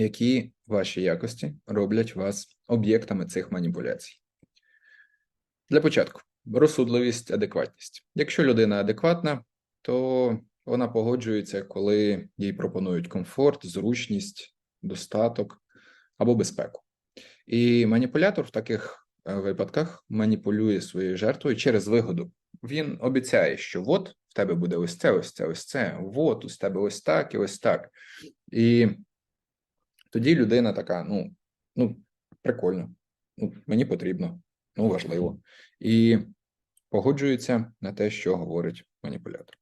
які ваші якості роблять вас об'єктами цих маніпуляцій. Для початку розсудливість, адекватність. Якщо людина адекватна, то вона погоджується, коли їй пропонують комфорт, зручність, достаток або безпеку. І маніпулятор в таких е, випадках маніпулює своєю жертвою через вигоду. Він обіцяє, що от в тебе буде ось це, ось це, ось це, от у тебе ось так і ось так. І тоді людина така: ну, ну, прикольно, ну, мені потрібно, ну, важливо. І погоджується на те, що говорить маніпулятор.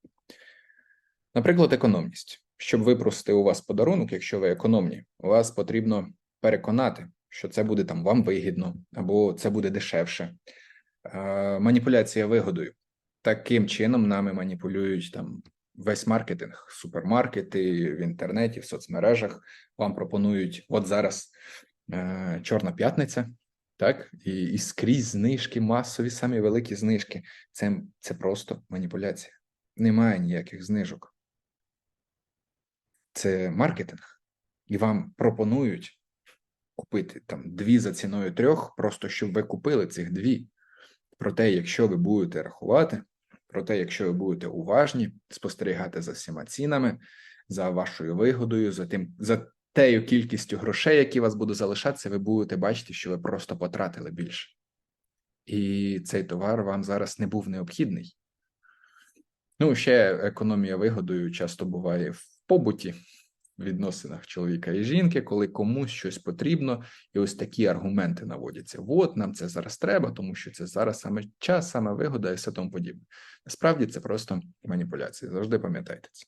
Наприклад, економність. Щоб випросити у вас подарунок, якщо ви економні, вас потрібно переконати, що це буде там вам вигідно, або це буде дешевше. Е, маніпуляція вигодою. Таким чином нами маніпулюють там весь маркетинг, супермаркети в інтернеті, в соцмережах. Вам пропонують от зараз е, Чорна п'ятниця, так, і, і скрізь знижки, масові, самі великі знижки. Це, це просто маніпуляція. Немає ніяких знижок. Це маркетинг, і вам пропонують купити там дві за ціною трьох, просто щоб ви купили цих дві. Проте, якщо ви будете рахувати, проте, якщо ви будете уважні, спостерігати за всіма цінами, за вашою вигодою, за тим, за тею кількістю грошей, які у вас будуть залишатися, ви будете бачити, що ви просто потратили більше. І цей товар вам зараз не був необхідний. Ну, ще економія вигодою часто буває в побуті, відносинах чоловіка і жінки, коли комусь щось потрібно, і ось такі аргументи наводяться. От нам це зараз треба, тому що це зараз саме час, саме вигода і все тому подібне. Насправді це просто маніпуляція. Завжди пам'ятайте це.